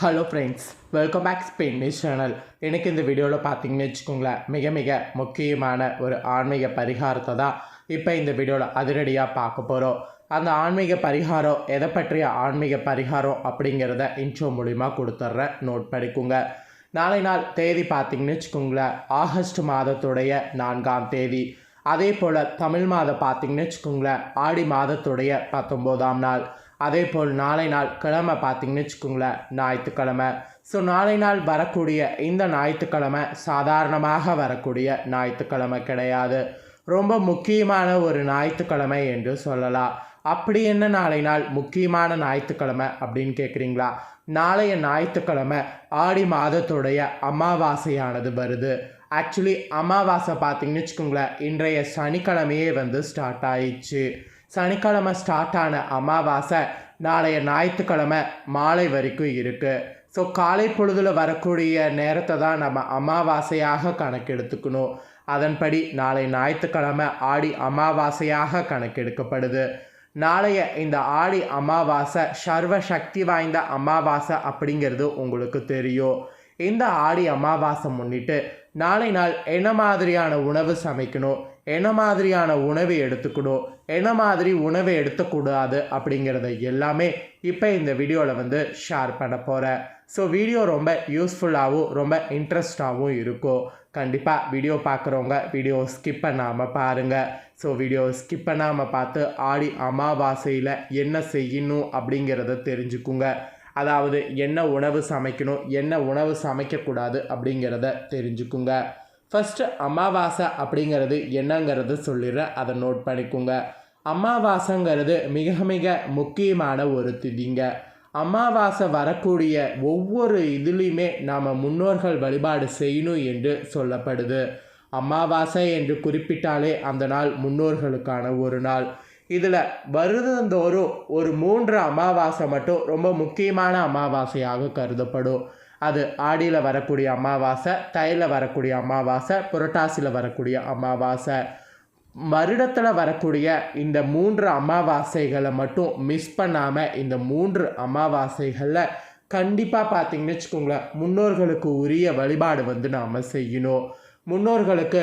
Hello friends welcome back Spain news channel எனக்கு இந்த வீடியோவில் பார்த்தீங்கன்னு வச்சுக்கோங்களேன் மிக மிக முக்கியமான ஒரு ஆன்மீக பரிகாரத்தை தான் இப்போ இந்த வீடியோவில் அதிரடியாக பார்க்க போகிறோம் அந்த ஆன்மீக பரிகாரம் எதை பற்றிய ஆன்மீக பரிகாரம் அப்படிங்கிறத இன்ட்ரோ மூலிமா கொடுத்துட்றேன். நோட் படிக்குங்க நாளை நாள் தேதி பார்த்தீங்கன்னு வச்சுக்கோங்களேன் ஆகஸ்ட் மாதத்துடைய நான்காம் தேதி. அதே போல் தமிழ் மாதம் பார்த்தீங்கன்னு வச்சுக்கோங்களேன் ஆடி மாதத்துடைய பத்தொம்போதாம் நாள். அதே போல் நாளை நாள் கிழமை பார்த்தீங்கன்னு வச்சுக்கோங்களேன் ஞாயிற்றுக்கிழமை. ஸோ நாளை நாள் வரக்கூடிய இந்த ஞாயிற்றுக்கிழமை சாதாரணமாக வரக்கூடிய ஞாயிற்றுக்கிழமை கிடையாது. ரொம்ப முக்கியமான ஒரு ஞாயிற்றுக்கிழமை என்று சொல்லலாம். அப்படி என்ன நாளை நாள் முக்கியமான ஞாயிற்றுக்கிழமை அப்படின்னு கேட்குறீங்களா? நாளைய ஞாயிற்றுக்கிழமை ஆடி மாதத்துடைய அமாவாசையானது வருது. ஆக்சுவலி அமாவாசை பார்த்தீங்கன்னு வச்சுக்கோங்களேன் இன்றைய சனிக்கிழமையே வந்து ஸ்டார்ட் ஆயிடுச்சு. சனிக்கிழமை ஸ்டார்ட் ஆன அமாவாசை நாளைய ஞாயிற்றுக்கிழமை மாலை வரைக்கும் இருக்குது ஸோ காலை பொழுதில் வரக்கூடிய நேரத்தை தான் நம்ம அமாவாசையாக கணக்கெடுத்துக்கணும். அதன்படி நாளை ஞாயிற்றுக்கிழமை ஆடி அமாவாசையாக கணக்கெடுக்கப்படுது. நாளைய இந்த ஆடி அமாவாசை சர்வ சக்தி வாய்ந்த அமாவாசை அப்படிங்கிறது உங்களுக்கு தெரியும். இந்த ஆடி அமாவாசை முன்னிட்டு நாளை நாள் என்ன மாதிரியான உணவு சமைக்கணும்? என்ன மாதிரியான உணவை எடுத்துக்கணும் என்ன மாதிரி உணவை எடுத்துக்கூடாது அப்படிங்கிறத எல்லாமே இப்போ இந்த வீடியோவில் வந்து ஷேர் பண்ண போகிறேன் ஸோ வீடியோ ரொம்ப யூஸ்ஃபுல்லாகவும் ரொம்ப இன்ட்ரெஸ்டாகவும் இருக்கும். கண்டிப்பாக வீடியோ பார்க்குறவங்க வீடியோ ஸ்கிப் பண்ணாமல் பாருங்கள் ஸோ வீடியோ ஸ்கிப் பண்ணாமல் பார்த்து ஆடி அமாவாசையில் என்ன செய்யணும் அப்படிங்கிறத தெரிஞ்சுக்குங்க. அதாவது என்ன உணவு சமைக்கணும் என்ன உணவு சமைக்கக்கூடாது அப்படிங்கிறத தெரிஞ்சுக்குங்க. ஃபஸ்ட்டு அமாவாசை அப்படிங்கிறது என்னங்கிறது சொல்லிடுறேன் அதை நோட் பண்ணிக்கோங்க. அமாவாசைங்கிறது மிக மிக முக்கியமான ஒரு திதிங்க. அமாவாசை வரக்கூடிய ஒவ்வொரு இதுலேயுமே நாம் முன்னோர்கள் வழிபாடு செய்யணும் என்று சொல்லப்படுது. அமாவாசை என்று குறிப்பிட்டாலே அந்த நாள் முன்னோர்களுக்கான ஒரு நாள். இதில் வருதந்தோறும் ஒரு மூன்று அமாவாசை மட்டும் ரொம்ப முக்கியமான அமாவாசையாக கருதப்படும். அது ஆடியில் வரக்கூடிய அமாவாசை தையில் வரக்கூடிய அமாவாசை புரட்டாசியில் வரக்கூடிய அமாவாசை. வருடத்தில் வரக்கூடிய இந்த மூன்று அமாவாசைகளை மட்டும் மிஸ் பண்ணாமல் இந்த மூன்று அமாவாசைகளில் கண்டிப்பாக பார்த்தீங்கன்னு வச்சுக்கோங்களேன் முன்னோர்களுக்கு உரிய வழிபாடு வந்து நாம் செய்யணும். முன்னோர்களுக்கு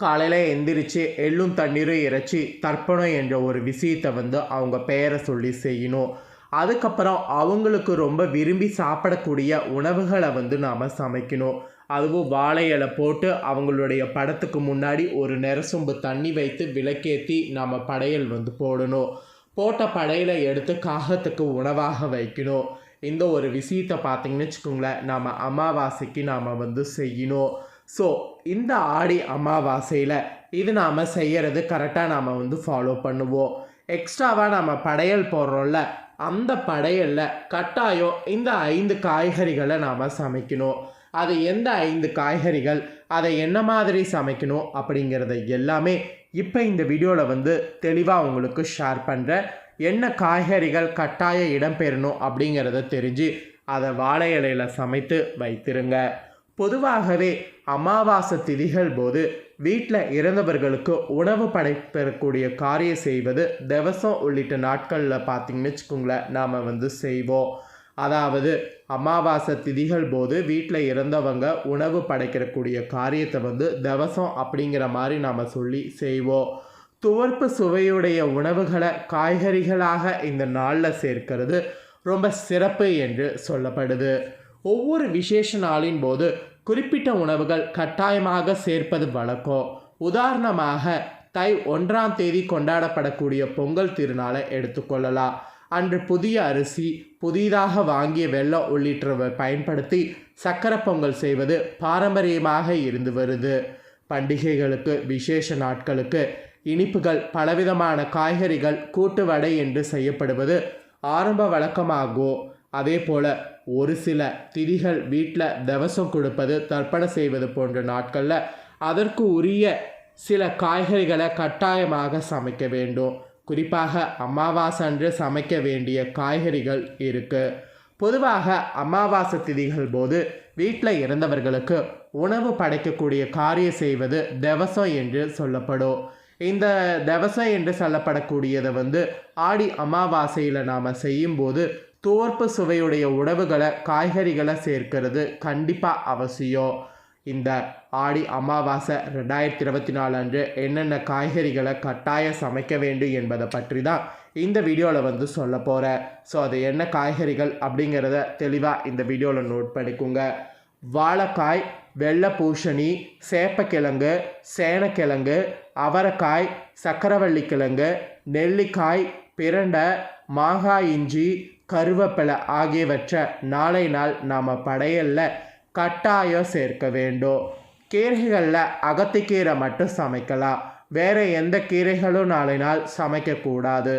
காலையில் எந்திரிச்சு எள்ளும் தண்ணீரும் இறைச்சி தர்ப்பணம் என்ற ஒரு விஷயத்தை வந்து அவங்க பெயரை சொல்லி செய்யணும். அதுக்கப்புறம் அவங்களுக்கு ரொம்ப விரும்பி சாப்பிடக்கூடிய உணவுகளை வந்து நாம் சமைக்கணும். அதுவும் வாழை இலை போட்டு அவங்களுடைய படத்துக்கு முன்னாடி ஒரு நெரசொம்பு தண்ணி வைத்து விளக்கேற்றி நாம் படையல் வந்து போடணும். போட்ட படையலை எடுத்து காகத்துக்கு உணவாக வைக்கணும். இந்த ஒரு விஷயத்தை பார்த்தீங்கன்னு வச்சுக்கோங்களேன் நாம் அமாவாசைக்கு நாம் வந்து செய்யணும். ஸோ இந்த ஆடி அமாவாசையில் இது நாம் செய்கிறது கரெக்டாக நாம் வந்து ஃபாலோ பண்ணுவோம். எக்ஸ்ட்ராவாக நம்ம படையல் போடுறோம்ல அந்த படையலில் கட்டாயம் இந்த ஐந்து காய்கறிகளை நாம் சமைக்கணும். அது எந்த ஐந்து காய்கறிகள் அதை என்ன மாதிரி சமைக்கணும் அப்படிங்கிறத எல்லாமே இப்போ இந்த வீடியோவில் வந்து தெளிவாக உங்களுக்கு ஷேர் பண்ணுறேன் என்ன காய்கறிகள் கட்டாய இடம்பெறணும் அப்படிங்கிறத தெரிஞ்சு அதை வாழை இலையில் சமைத்து வைத்திருங்க. பொதுவாகவே அமாவாசை திதிகள் போது வீட்டில் இறந்தவர்களுக்கு உணவு படைப்பெறக்கூடிய காரியம் செய்வது திவசம் உள்ளிட்ட நாட்களில் பார்த்திங்கன்னு வச்சுக்கோங்களேன் நாம் வந்து செய்வோம். அதாவது அமாவாசை திதிகள் போது வீட்டில் இறந்தவங்க உணவு படைக்கிறக்கூடிய காரியத்தை வந்து திவசம் அப்படிங்கிற மாதிரி நாம் சொல்லி செய்வோம். துவர்ப்பு சுவையுடைய உணவுகளை காய்கறிகளாக இந்த நாளில் சேர்க்கிறது ரொம்ப சிறப்பு என்று சொல்லப்படுது. ஒவ்வொரு விசேஷ நாளின் போது குறிப்பிட்ட உணவுகள் கட்டாயமாக சேர்ப்பது வழக்கம். உதாரணமாக தை ஒன்றாம் தேதி கொண்டாடப்படக்கூடிய பொங்கல் திருநாளை எடுத்துக்கொள்ளலாம் அன்று புதிய அரிசி புதிதாக வாங்கிய வெள்ளம் உள்ளிட்டவை பயன்படுத்தி சக்கரை பொங்கல் செய்வது பாரம்பரியமாக இருந்து வருது. பண்டிகைகளுக்கு விசேஷ நாட்களுக்கு இனிப்புகள் பலவிதமான காய்கறிகள் கூட்டு வடை என்று செய்யப்படுவது ஆரம்ப வழக்கமாகும். அதே போல் ஒரு சில திதிகள் வீட்டில் தவசம் கொடுப்பது தர்ப்பணம் செய்வது போன்ற நாட்களில் அதற்கு உரிய சில காய்கறிகளை கட்டாயமாக சமைக்க வேண்டும். குறிப்பாக அமாவாசை அன்று சமைக்க வேண்டிய காய்கறிகள் இருக்குது பொதுவாக அமாவாசை திதிகள் போது வீட்டில் இறந்தவர்களுக்கு உணவு படைக்கக்கூடிய காரியம் செய்வது தவசம் என்று சொல்லப்படும். இந்த தவசம் என்று சொல்லப்படக்கூடியதை வந்து ஆடி அமாவாசையில் நாம் செய்யும்போது துவர்ப்பு சுவையுடைய உணவுகளை காய்கறிகளை சேர்க்கிறது கண்டிப்பாக அவசியம். இந்த ஆடி அமாவாசை ரெண்டாயிரத்தி இருபத்தி நாலு அன்று என்னென்ன காய்கறிகளை கட்டாயம் சமைக்க வேண்டும் என்பதை பற்றி தான் இந்த வீடியோவில் வந்து சொல்ல போகிறேன் ஸோ அது என்ன காய்கறிகள் அப்படிங்கிறத தெளிவாக இந்த வீடியோவில் நோட் பண்ணிக்கோங்க. வாழைக்காய் வெள்ளை பூசணி சேப்பக்கிழங்கு சேனக்கிழங்கு அவரைக்காய் சக்கரவள்ளி கிழங்கு நெல்லிக்காய் பிரண்டை மாங்காய் இஞ்சி கருவேப்பிலை ஆகியவற்றை நாளை நாள் நாம் படையலில் கட்டாயம் சேர்க்க வேண்டும். கீரைகளில் அகத்திக்கீரை மட்டும் சமைக்கலாம் வேறு எந்த கீரைகளும் நாளை நாள் சமைக்கக்கூடாது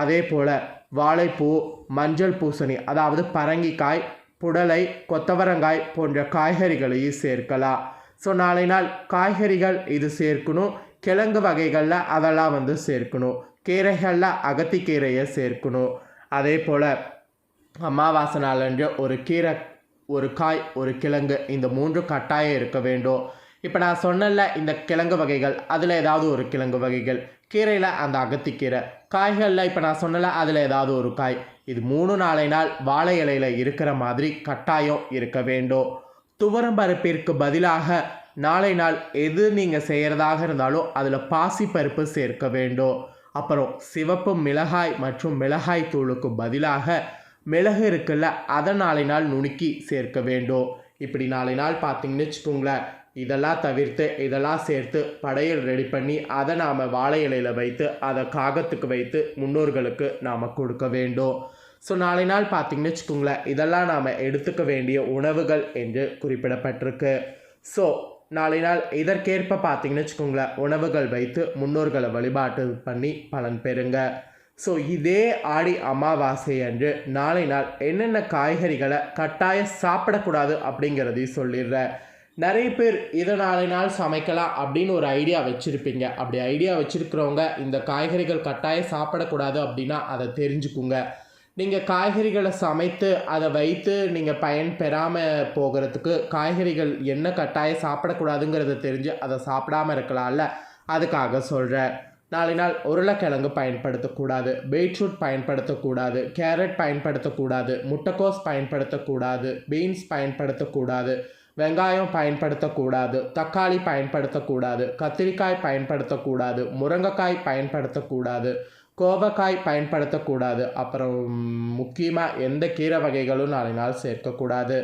அதே போல் வாழைப்பூ மஞ்சள் பூசணி அதாவது பரங்கிக்காய் புடலை கொத்தவரங்காய் போன்ற காய்கறிகளையும் சேர்க்கலாம் ஸோ நாளை நாள் காய்கறிகள் இது சேர்க்கணும். கிழங்கு வகைகளில் அதெல்லாம் வந்து சேர்க்கணும். கீரைகளில் அகத்திக்கீரையை சேர்க்கணும். அதே போல் அமாவாசை நாளன்று ஒரு கீரை ஒரு காய் ஒரு கிழங்கு இந்த மூன்று கட்டாயம் இருக்க வேண்டும். இப்போ நான் சொன்னல இந்த கிழங்கு வகைகள் அதில் ஏதாவது ஒரு கிழங்கு வகைகள். கீரையில் அந்த அகத்திக்கீரை. காய்களில் இப்போ நான் சொன்னல அதில் ஏதாவது ஒரு காய். இது மூணு நாளை நாள் வாழை இலையில் இருக்கிற மாதிரி கட்டாயம் இருக்க வேண்டும். துவரம் பருப்பிற்கு பதிலாக நாளை நாள் எது நீங்கள் செய்கிறதாக இருந்தாலும் அதில் பாசிப்பருப்பு சேர்க்க வேண்டும். அப்புறம் சிவப்பு மிளகாய் மற்றும் மிளகாய் தூளுக்கு பதிலாக மிளகு இருக்குல்ல அதை நாளை நாள் நுணுக்கி சேர்க்க வேண்டும். இப்படி நாளை நாள் பார்த்தீங்கன்னு வச்சுக்கோங்களேன் இதெல்லாம் தவிர்த்து இதெல்லாம் சேர்த்து படையல் ரெடி பண்ணி அதை நாம் வாழை இலையில் வைத்து அதை காகத்துக்கு வைத்து முன்னோர்களுக்கு நாம் கொடுக்க வேண்டும். ஸோ நாளை நாள் பார்த்தீங்கன்னு வச்சுக்கோங்களேன் இதெல்லாம் நாம் எடுத்துக்க வேண்டிய உணவுகள் என்று குறிப்பிடப்பட்டிருக்கு. ஸோ நாளை நாள் இதற்கேற்ப பார்த்தீங்கன்னு வச்சுக்கோங்களேன் உணவுகள் வைத்து முன்னோர்களை வழிபாட்டு பண்ணி பலன் பெறுங்க. ஸோ இதே ஆடி அமாவாசை அன்று நாளை நாள் என்னென்ன காய்கறிகளை கட்டாயம் சாப்பிடக்கூடாது அப்படிங்கிறதையும் சொல்லிடுறேன். நிறைய பேர் இதை நாளை நாள் சமைக்கலாம் அப்படின்னு ஒரு ஐடியா வச்சுருப்பீங்க. அப்படி ஐடியா வச்சுருக்கிறவங்க இந்த காய்கறிகள் கட்டாயம் சாப்பிடக்கூடாது அப்படின்னா அதை தெரிஞ்சுக்குங்க. நீங்கள் காய்கறிகளை சமைத்து அதை வைத்து நீங்கள் பயன் பெறாமல் போகிறதுக்கு காய்கறிகள் என்ன கட்டாயம் சாப்பிடக்கூடாதுங்கிறத தெரிஞ்சு அதை சாப்பிடாமல் இருக்கலாம்ல. அதுக்காக சொல்கிறேன் நாளை நாள் உருளைக்கிழங்கு பயன்படுத்தக்கூடாது பீட்ரூட் பயன்படுத்தக்கூடாது கேரட் பயன்படுத்தக்கூடாது முட்டைக்கோஸ் பயன்படுத்தக்கூடாது பீன்ஸ் பயன்படுத்தக்கூடாது வெங்காயம் பயன்படுத்தக்கூடாது தக்காளி பயன்படுத்தக்கூடாது கத்திரிக்காய் பயன்படுத்தக்கூடாது முருங்கைக்காய் பயன்படுத்தக்கூடாது கோவக்காய் பயன்படுத்தக்கூடாது. அப்புறம் முக்கியமாக எந்த கீரை வகைகளும் நாளை நாள் சேர்க்கக்கூடாது.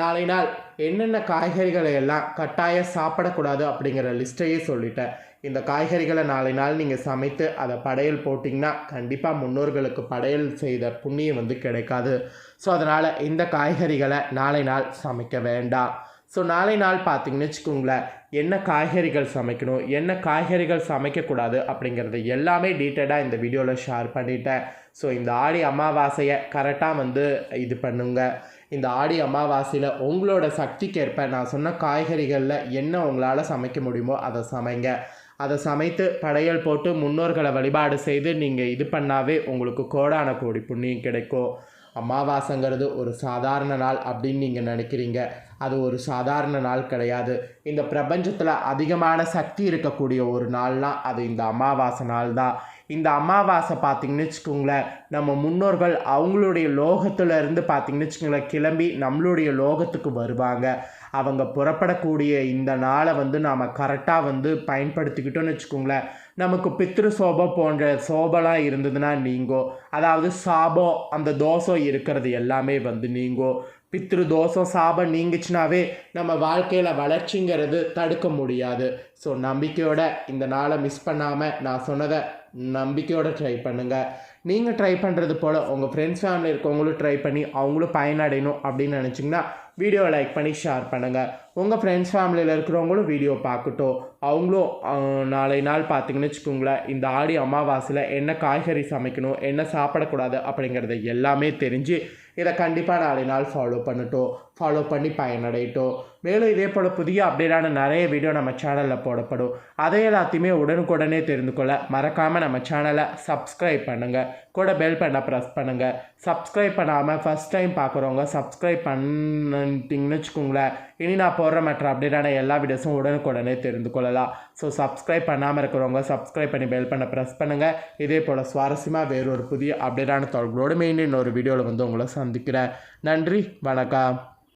நாளை நாள் என்னென்ன காய்கறிகளை எல்லாம் கட்டாயம் சாப்பிடக்கூடாது அப்படிங்கிற லிஸ்ட்டையே சொல்லிட்டேன். இந்த காய்கறிகளை நாளை நாள் நீங்கள் சமைத்து அதை படையல் போட்டிங்கன்னா கண்டிப்பாக முன்னோர்களுக்கு படையல் செய்த புண்ணியம் வந்து கிடைக்காது. ஸோ அதனால் இந்த காய்கறிகளை நாளை நாள் சமைக்க வேண்டாம். ஸோ நாளை நாள் பார்த்தீங்கன்னு வச்சுக்கோங்களேன் என்ன காய்கறிகள் சமைக்கணும் என்ன காய்கறிகள் சமைக்கக்கூடாது அப்படிங்கிறது எல்லாமே டீட்டெயிலாக இந்த வீடியோவில் ஷேர் பண்ணிட்டேன். ஸோ இந்த ஆடி அமாவாசையை கரெக்டாக வந்து இது பண்ணுங்க. இந்த ஆடி அமாவாசையில் உங்களோட சக்திக்கேற்ப நான் சொன்ன காய்கறிகளில் என்ன உங்களால் சமைக்க முடியுமோ அதை சமைங்க. அதை சமைத்து படையல் போட்டு முன்னோர்களை வழிபாடு செய்து நீங்கள் இது பண்ணாவே உங்களுக்கு கோடான கோடி புண்ணியம் கிடைக்கும். அமாவாசைங்கிறது ஒரு சாதாரண நாள் அப்படின்னு நீங்கள் நினைக்கிறீங்க. அது ஒரு சாதாரண நாள் கிடையாது. இந்த பிரபஞ்சத்தில் அதிகமான சக்தி இருக்கக்கூடிய ஒரு நாள்னால் அது இந்த அமாவாசை நாள் தான் இந்த அமாவாசை பார்த்திங்கன்னு வச்சுக்கோங்களேன் நம்ம முன்னோர்கள் அவங்களுடைய லோகத்துலேருந்து பார்த்திங்கன்னு வச்சுக்கோங்களேன் கிளம்பி நம்மளுடைய லோகத்துக்கு வருவாங்க. அவங்க புறப்படக்கூடிய இந்த நாளை வந்து நாம் கரெக்டாக வந்து பயன்படுத்திக்கிட்டோன்னு வச்சுக்கோங்களேன். நமக்கு பித்ரு சோபம் போன்ற சோபலாம் இருந்ததுன்னா நீங்கோ. அதாவது சாபம் அந்த தோஷம் இருக்கிறது எல்லாமே வந்து நீங்கோ. பித்ரு தோஷம் சாபம் நீங்கிச்சுனாவே நம்ம வாழ்க்கையில் வளர்ச்சிங்கிறது தடுக்க முடியாது. ஸோ நம்பிக்கையோட இந்த நாளை மிஸ் பண்ணாமல் நான் சொன்னதை நம்பிக்கையோடு ட்ரை பண்ணுங்கள் நீங்கள் ட்ரை பண்ணுறது போல் உங்கள் ஃப்ரெண்ட்ஸ் ஃபேமிலி இருக்கவங்களும் ட்ரை பண்ணி அவங்களும் பயனடையணும் அப்படின்னு நினச்சிங்கன்னா வீடியோ லைக் பண்ணி ஷேர் பண்ணுங்கள் உங்கள் ஃப்ரெண்ட்ஸ் ஃபேமிலியில் இருக்கிறவங்களும் வீடியோ பார்க்கட்டும். அவங்களும் நாளை நாள் பார்த்தீங்கன்னு வச்சுக்கோங்களேன் இந்த ஆடி அமாவாசையில் என்ன காய்கறி சமைக்கணும் என்ன சாப்பிடக்கூடாது அப்படிங்கிறத எல்லாமே தெரிஞ்சு இதை கண்டிப்பாக நாளை நாள் ஃபாலோ பண்ணட்டும். ஃபாலோ பண்ணி பயனடையட்டும். மேலும் இதே போல் புதிய அப்டேட்டான நிறைய வீடியோ நம்ம சேனலில் போடப்படும். அதை எல்லாத்தையுமே உடனுக்குடனே தெரிந்து கொள்ள மறக்காமல் நம்ம சேனலை சப்ஸ்கிரைப் பண்ணுங்கள் கூட பெல் பண்ண ப்ரெஸ் பண்ணுங்கள் சப்ஸ்கிரைப் பண்ணாமல் ஃபஸ்ட் டைம் பார்க்குறவங்க சப்ஸ்கிரைப் பண்ணிட்டீங்கன்னு வச்சுக்கோங்களேன் இனி நான் போடுற மற்ற அப்டேட்டான எல்லா வீடியோஸும் உடனுக்குடனே தெரிந்து கொள்ளலாம். ஸோ சப்ஸ்கிரைப் பண்ணாமல் இருக்கிறவங்க சப்ஸ்கிரைப் பண்ணி பெல் பண்ண ப்ரெஸ் பண்ணுங்கள் இதே போல் சுவாரஸ்யமாக வேறொரு புதிய அப்டேட்டான தொடர்களோடு மெயின் இன்னொரு வீடியோவில் வந்து உங்களை சந்திக்கிறேன். நன்றி வணக்கம்.